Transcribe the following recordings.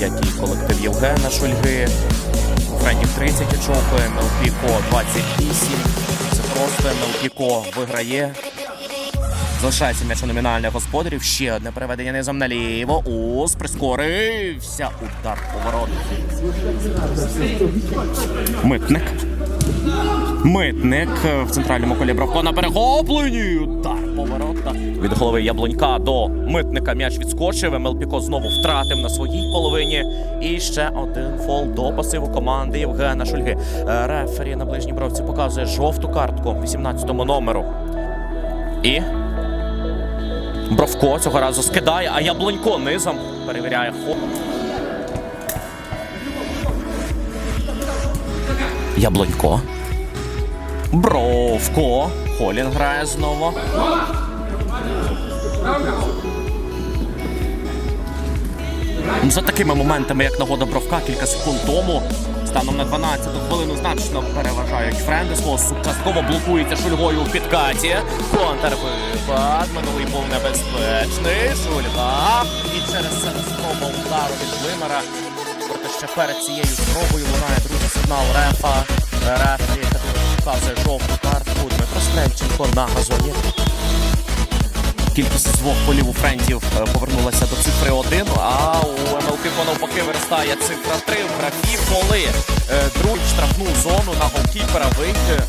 Євгена Шульги. Френів 30 очок, Мелпіко 28. Це просто Мелпіко виграє. Залишається м'яч у номінальних господарів. Ще одне переведення низом наліво. Ус прискорився. Удар поворот. Митник. Митник в центральному колі Бравко на перехопленні. Удар поворота. Від голови Яблонька до митника м'яч відскочив. МЛПіко знову втратив на своїй половині. І ще один фол до пасиву команди Євгена Шульги. Е, Рефері на ближній бровці показує жовту картку 18-му номеру. І Бровко цього разу скидає, а Яблонько низом перевіряє ход. Яблонько. Бровко. Холін грає знову. За такими моментами, як нагода Бровка, кілька секунд тому, станом на 12-ту хвилину значно переважають френди. Свого частково блокується шульгою в підкаті. Контрвипад. Минулий був небезпечний. Шульга. І через це спроба удару від Вимера. Проте ще перед цією спробою лунає другий сигнал рефа. Рефі показує жовту картку. Дмитро Стрельченко на газоні. Кількість з двох полів у френдів е, повернулася до цифри 1, а у МЛК навпаки виростає цифра 3. В графі поли е, другу штрафну зону на голкіпера вийти.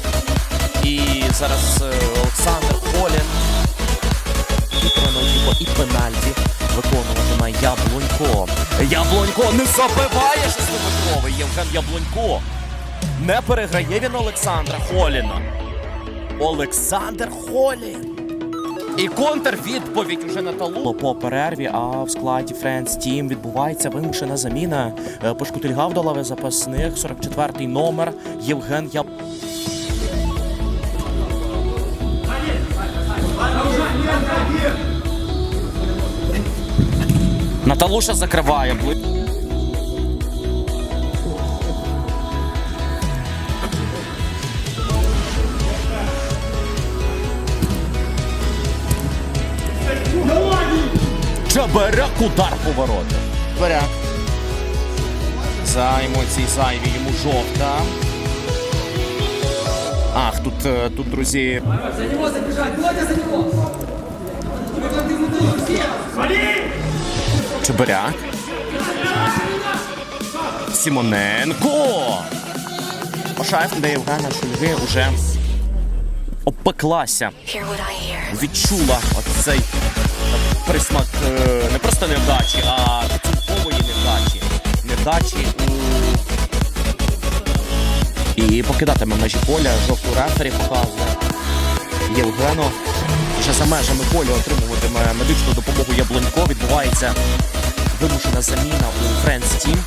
І зараз е, Олександр Холін і пенальті виконуватиме Яблонько. Яблонько не забиває шестиметровий Євген Яблонько. Не переграє він Олександра Холіна. Олександр Холін. І контрвідповідь уже на талу. По перерві, а в складі Friends Team відбувається вимушена заміна. Е, Пошкутильгав до лави запасних, 44-й номер Євген Яб. Наталуша закриває. Чабаряк удар поворота. Чабаряк. За емоції зайві йому жовта. Ах, тут, е, тут, друзі. Чебиряк. Сімоненко. Ошаєв де Євгена Шульги уже I. Відчула оцей присмак е, не просто невдачі, а підсумкової невдачі. Невдачі у. І покидатиме межі поля, жовту рефері показує. Євгено вже за межами поля отримуватиме медичну допомогу Яблонько. Відбувається вимушена заміна у Френс Team.